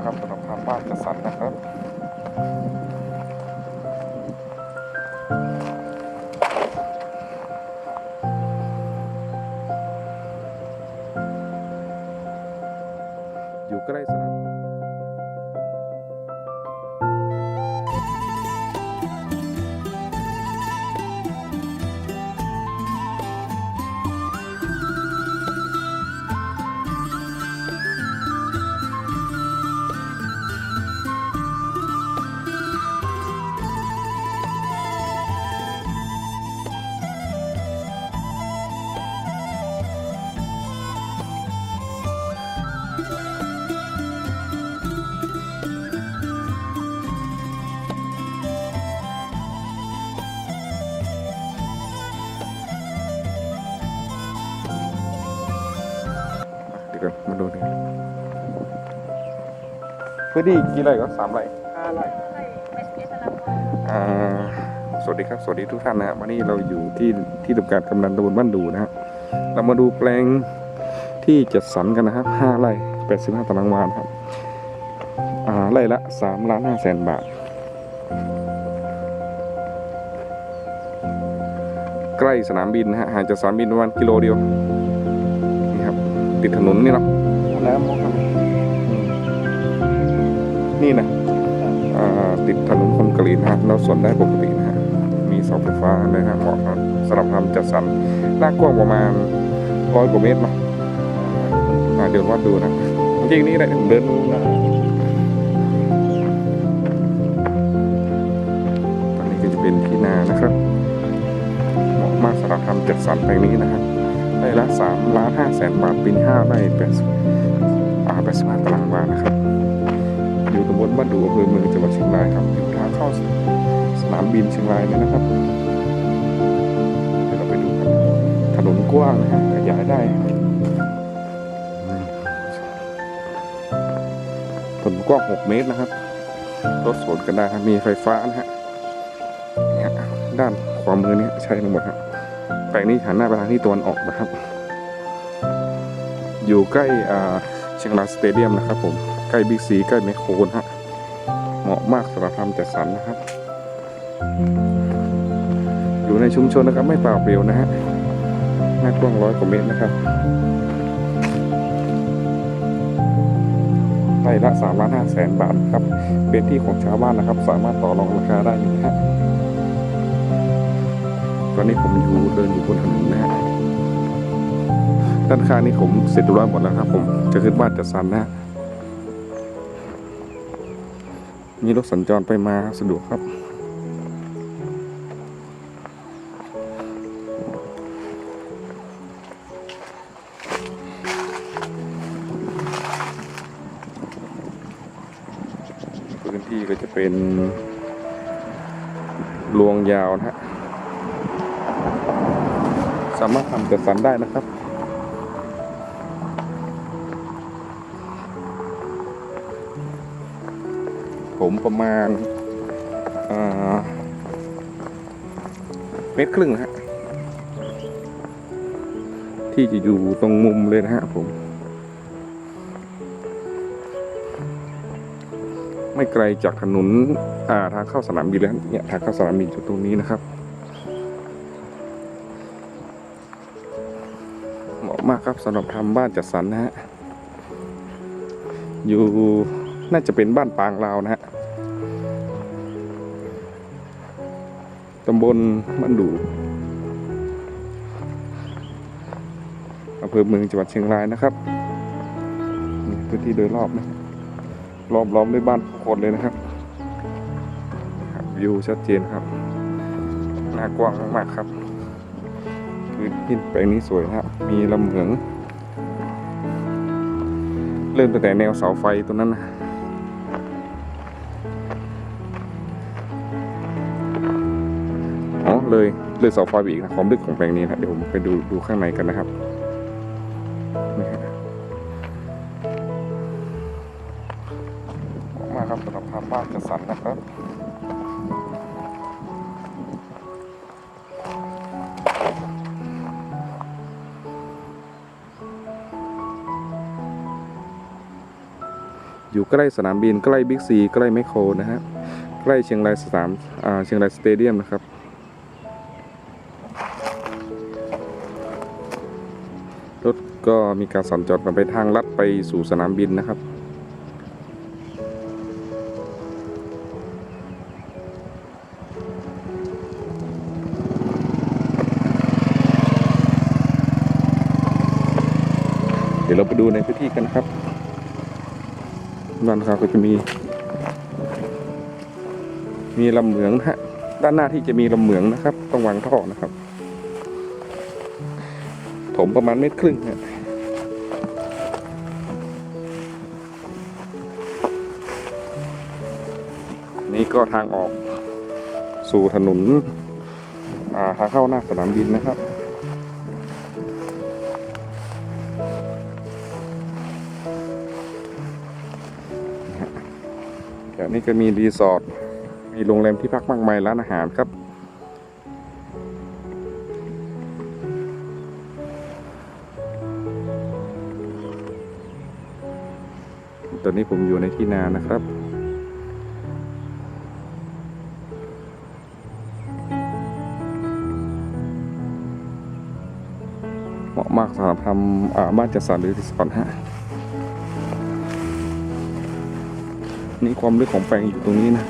ากครับสำหรับทางบ้านจัดสรรนะครับ พื่อดีกี่ไร่ก็สามไร่ห้าไร่อ่าสวัสดีครับ สวัสดีทุกท่านนะครับวันนี้เราอยู่ที่ที่ทำการกำนันตำบลบ้านดูนะฮะเรามาดูแปลงที่จัดสรรกันนะครับห้าไร่แปดสิบห้าตารางวานะครับอ่าไร่ละสามล้านห้าแสนบาท ใกล้สนามบินนะฮะห่างจากสนามบินประมาณกิโลเดียวนี่ครับติดถนนนี่เนาะแล้วมองครับ นี่นะติดถนนคอนกรีตนะฮะเราสวนได้ปกตินะฮะมีเสาไฟฟ้าเลยนะฮะเหมาะสำหรับทำจัดสรรหน้ากว้างประมาณร้อยกว่าเมตรเนาะเดี๋ยววัดดูนะจริงนี่แหละผมเดินนะตอนนี้ก็จะเป็นที่นานะครับเหมาะมากสำหรับทำจัดสรรแปลงนี้นะฮะไร่ละสามล้านห้าแสนบาทปีห้าไร่แปดสิบแปดสิบห้าตารางวานะครับ บ้านดูอำเภอเมืองจังหวัดเชียงรายครับอยู่ทางเข้าสนามบินเชียงรายเลยนะครับเดี๋ยวเราไปดูกันถนนกว้างนะฮะขยายได้ถนนกว้าง6เมตรนะครับรถสวนกันได้ครับมีไฟฟ้านะฮะเนี่ยด้านขวามือเนี่ยใช้ทั้งหมดครับแปลงนี้หันหน้าไปทางที่ตะวันออกนะครับ อยู่ใกล้เชียงรายสเตเดียมนะครับผม ใกล้บิ๊กซี ใกล้แมคโครนะฮะ มาะมากสำหรับทำจัดสรรนะครับ อยู่ในชุมชนนะครับไม่เปล่าเปลี่ยวนะฮะหน้ากว้างร้อยกว่าเมตรนะครับไร่ละสามล้านห้าแสนบาทครับ เป็นที่ของชาวบ้านนะครับ สามารถต่อรองราคาได้อยู่นะฮะตอนนี้ผมอยู่เดินอยู่บนถนนนะฮะด้านข้างนี้ผมเสร็จเรียบร้อยหมดแล้วครับ ผมจะขึ้นบ้านจัดสรรนะฮะ มีรถสัญจรไปมาสะดวกครับ พื้นที่ก็จะเป็นลวงยาวนะฮะ สามารถทำจัดสรรได้นะครับ ผมประมาณเมตรครึ่งฮะที่จะอยู่ตรงมุมเลยนะฮะผม ไม่ไกลจากถนนอ่าทางเข้าสนามบินแล้วเนี่ยทางเข้าสนามบินอยู่ตรงนี้นะครับเหมาะมากครับสำหรับทำบ้านจัดสรรนะฮะอยู่ น่าจะเป็นบ้านปางลาวนะฮะตำบลบ้านดูอำเภอเมืองจังหวัดเชียงรายนะครับพื้นที่โดยรอบนะล้อมล้อมด้วยบ้านผู้คนเลยนะครับวิวชัดเจนครับหน้ากว้างมากครับพื้นที่แปลงนี้สวยนะครับ มีลำเหมือง เริ่มตั้งแต่แนวเสาไฟตรงนั้นนะ เลยเสาไฟไปอีกนะความลึกของแปลงนี้นะเดี๋ยวผมไปดูดูข้างในกันนะครับนี่ฮะมากครับสำหรับทำบ้านจัดสรรนะครับอยู่ใกล้สนามบินใกล้บิ๊กซีใกล้แมคโครนะฮะใกล้เชียงรายสนามเชียงรายสเตเดียมนะครับ ก็มีการสัญจรกันไปทางลัดไปสู่สนามบินนะครับ เดี๋ยวเราไปดูในพื้นที่กันครับนั่นครับก็จะมี มีลำเหมืองฮะด้านหน้าที่จะมีลำเหมืองนะครับ ต้องวางท่อนะครับ ผมประมาณเมตรครึ่งฮะ นี่ก็ทางออกสู่ถนนาทางเข้าหน้าสนามบินนะครับ แถวนี้ก็มีรีสอร์ท มีโรงแรมที่พักมากมายร้านอาหารครับตอนนี้ผมอยู่ในที่นานะครับ มากสำหรับทำอาบ้านจัดสรรหรือรีสอร์ทฮะนี่ความลึกของแปลงอยู่ตรงนี้นะ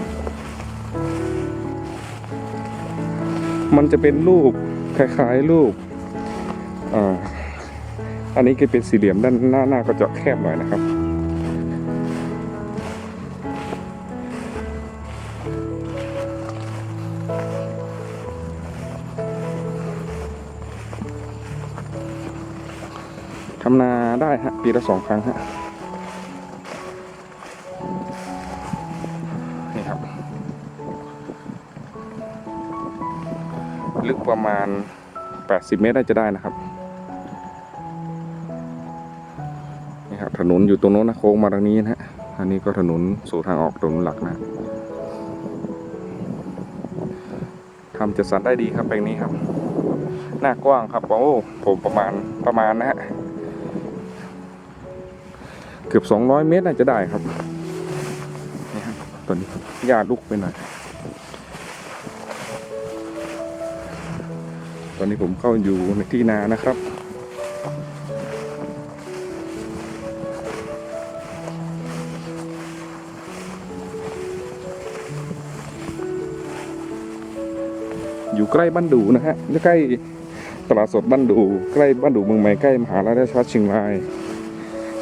มันจะเป็นรูปคล้ายๆรูปอ่าอันนี้ก็เป็นสี่เหลี่ยมด้านหน้าหน้าก็จะแคบหน่อยนะครับำนาได้ฮะ ปีละสองครั้งฮะนี่ครับ ลึกประมาณ 80 เมตรน่าจะได้นะครับนี่ครับถนนอยู่ตรงโน้นนะโค้งมาทางนี้นะฮะอันนี้ก็ถนนสู่ทางออกถนนหลักนะทำจัดสรรได้ดีครับแปลงนี้ครับ หน้ากว้างครับโอ้ผมประมาณประมาณนะฮะ เกือบ 200 เมตรน่าจะได้ครับนี่ครับตัวนี้หญ้าลุกไปหน่อยตอนนี้ผมเข้าอยู่ในที่นานะครับอยู่ใกล้บ้านดูนะฮะใกล้ตลาดสดบ้านดู ใกล้บ้านดูเมืองใหม่ใกล้มหาราชวัฒเชียงราย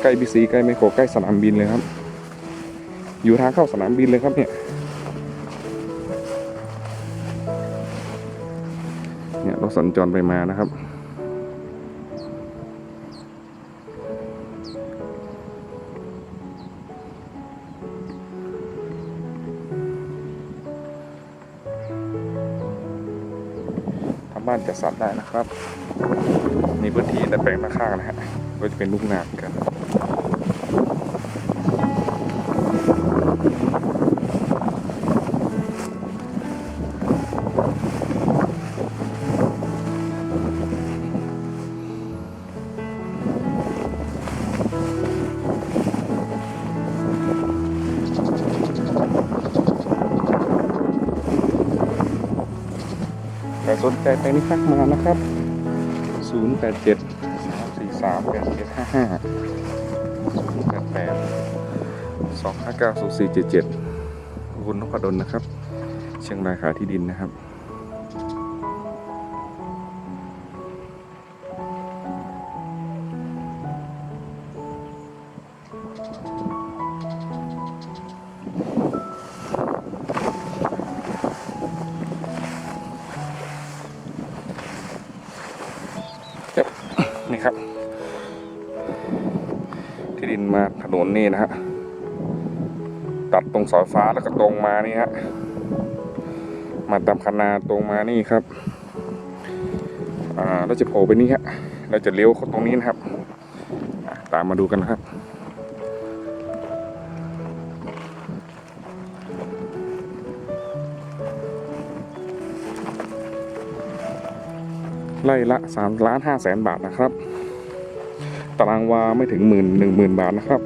ใกล้บีซีใกล้ไมโครใกล้สนามบินเลยครับ อยู่ทางเข้าสนามบินเลยครับเนี่ยเนี่ยรถสัญจรไปมานะครับ ทำบ้านจัดสรรได้นะครับ มีพื้นที่แต่แปลงมาข้างนะฮะก็จะเป็นลูกนาเหมือนกัน นใจไปนี่ทักมานะครับ 0 8 7 3 4 3 8 7 5 5 0 8 8 2 5 9 0 4 7 7คุณนพดลนะครับ เชียงรายขายที่ดินนะครับ นี่ครับ ที่ดินมาถนนนี่นะฮะ ตัดตรงเสาไฟฟ้าแล้วก็ตรงมานี่ฮะ มาตามคันนาตรงมานี่ครับ อ่าเราจะโผล่ไปนี่ฮะ เราจะเลี้ยวเข้าตรงนี้นะครับ ตามมาดูกันนะครับไล่ละ3ล้าน5แสนบาทนะครับ ตารางวาไม่ถึงหมื่นหนึ่งหมื่นบาทนะครับ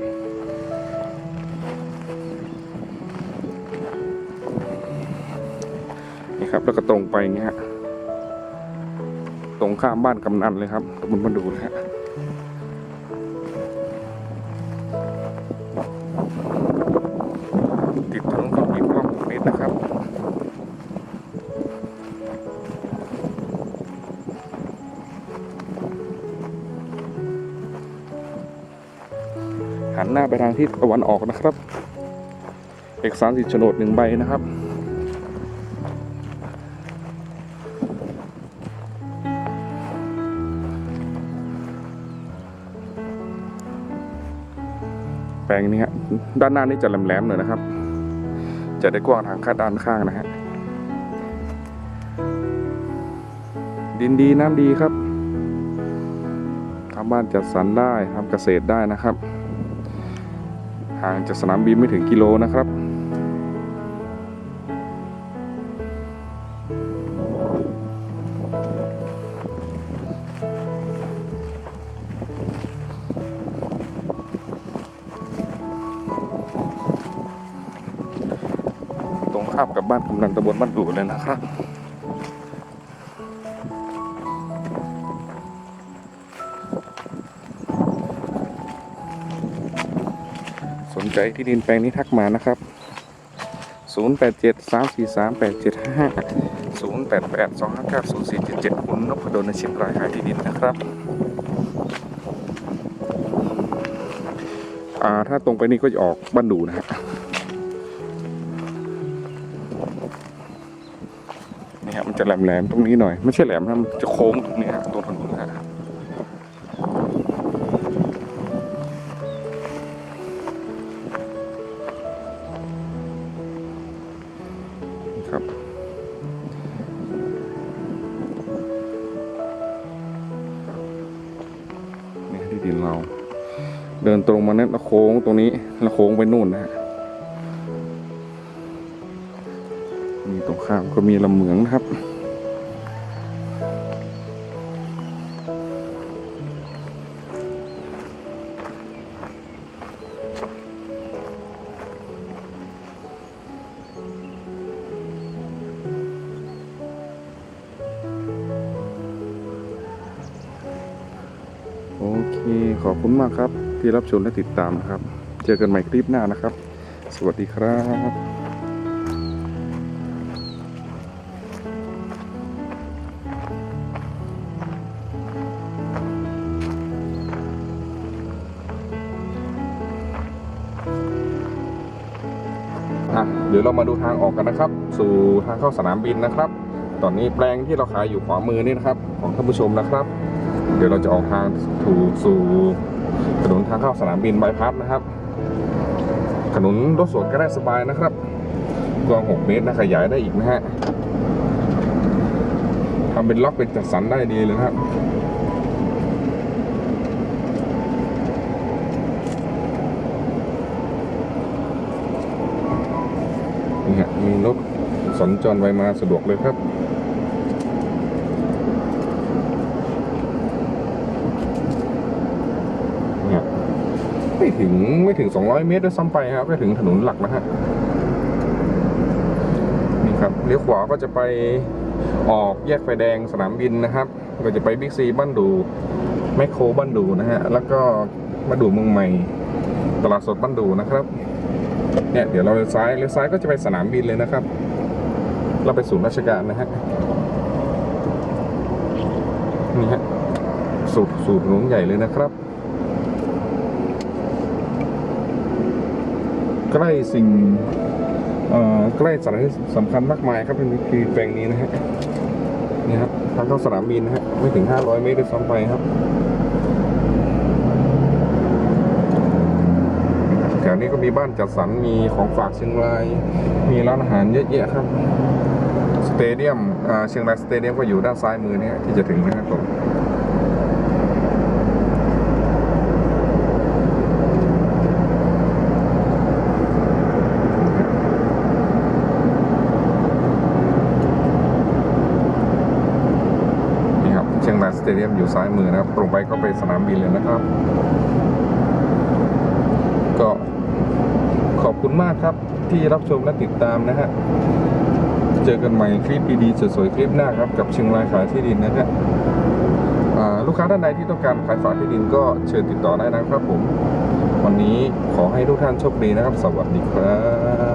นี่ครับแล้วก็ตรงไปอย่างเงี้ยฮะตรงข้ามบ้านกำนันเลยครับบนมาดูนะฮะ หันหน้าไปทางทิศตะวันออกนะครับ เอกสารสิทธิ์โฉนดหนึ่งใบนะครับแปลงนี้ฮะด้านหน้านี่จะแหลมๆหน่อยนะครับ จะได้กว้างทางข้าด้านข้างนะฮะดินดีน้ำดีครับทำบ้านจัดสรรได้ทำเกษตรได้นะครับ ห่างจากสนามบินไม่ถึงกิโลนะครับ ตรงข้ามกับบ้านกำนันตำบลบ้านดูเลยนะครับ ใจที่ดินแปลงนี้ทักมานะครับ 087 343 8755 088 259 0477 คุณนพดลในเชียงรายขายที่ดินนะครับอ่าถ้าตรงไปนี่ก็จะออกบ้านดูนะฮะนี่ครับมันจะแหลมๆตรงนี้หน่อย ไม่ใช่แหลมนะมันจะโค้งตรงนี้ฮะตรงถ ครับ นี่ที่ดินเรา เดินตรงมาเนี่ยแล้วโค้งตรงนี้แล้วโค้งไปนู่นนะฮะมีตรงข้ามก็มีลำเหมืองนะครับ เคขอบคุณมากครับ ที่รับชมและติดตามนะครับ เจอกันใหม่คลิปหน้านะครับ สวัสดีครับอะเดี๋ยวเรามาดูทางออกกันนะครับ สู่ทางเข้าสนามบินนะครับ ตอนนี้แปลงที่เราขายอยู่ขวามือนี่นะครับ ของท่านผู้ชมนะครับ เดี๋ยวเราจะออกทางถูสู่ถนนทางเข้าสนามบินบายพัสนะครับ ถนนรถสวนก็ได้สบายนะครับกว้าง6เมตรนะขยายได้อีกนะฮะทำเป็นล็อกเป็นจัดสรรได้ดีเลยนะครับนี่ฮะมีรถสัญจรไปมาสะดวกเลยครับ เนี่ย ไม่ถึงไม่ถึง 200 เมตรด้วยซ้ำไปครับก็ถึงถนนหลักนะฮะนี่ครับเลี้ยวขวาก็จะไปออกแยกไฟแดงสนามบินนะครับ ก็จะไปบิ๊กซีบ้านดูแมคโครบ้านดูนะฮะแล้วก็บ้าดูเมืองใหม่ตลาดสดบ้านดูนะครับเนี่ยเดี๋ยวเราเลี้ยวซ้ายเลี้ยวซ้ายก็จะไปสนามบินเลยนะครับ เราไปศูนย์ราชการนะฮะนี่ฮะสูตรสูตรถนนใหญ่เลยนะครับ ใกล้สิ่งใกล้สถานที่สำคัญมากมายครับเป็นคือแปลงนี้นะฮะนี่ครับทางเข้าสนามบินนะฮะไม่ถึง 500 เมตรด้วยซ้ำไปครับแถวนี้ก็มีบ้านจัดสรรมีของฝากเชียงราย มีร้านอาหารเยอะแยะครับสเตเดียมเชียงรายสเตเดียมก็อยู่ด้านซ้ายมือเนี่ยที่จะถึงนะครับผม นี่ครับ เดียมอยู่ซ้ายมือนะครับตรงไปก็ไปสนามบินเลยนะครับ ก็ขอบคุณมากครับที่รับชมและติดตามนะฮะเจอกันใหม่คลิปดีๆสวยๆคลิปหน้าครับกับเชียงรายขายที่ดินนะฮะลูกค้าท่านใดที่ต้องการขายฝากที่ดินก็เชิญติดต่อได้นะครับผม วันนี้ขอให้ทุกท่านโชคดีนะครับ สวัสดีครับ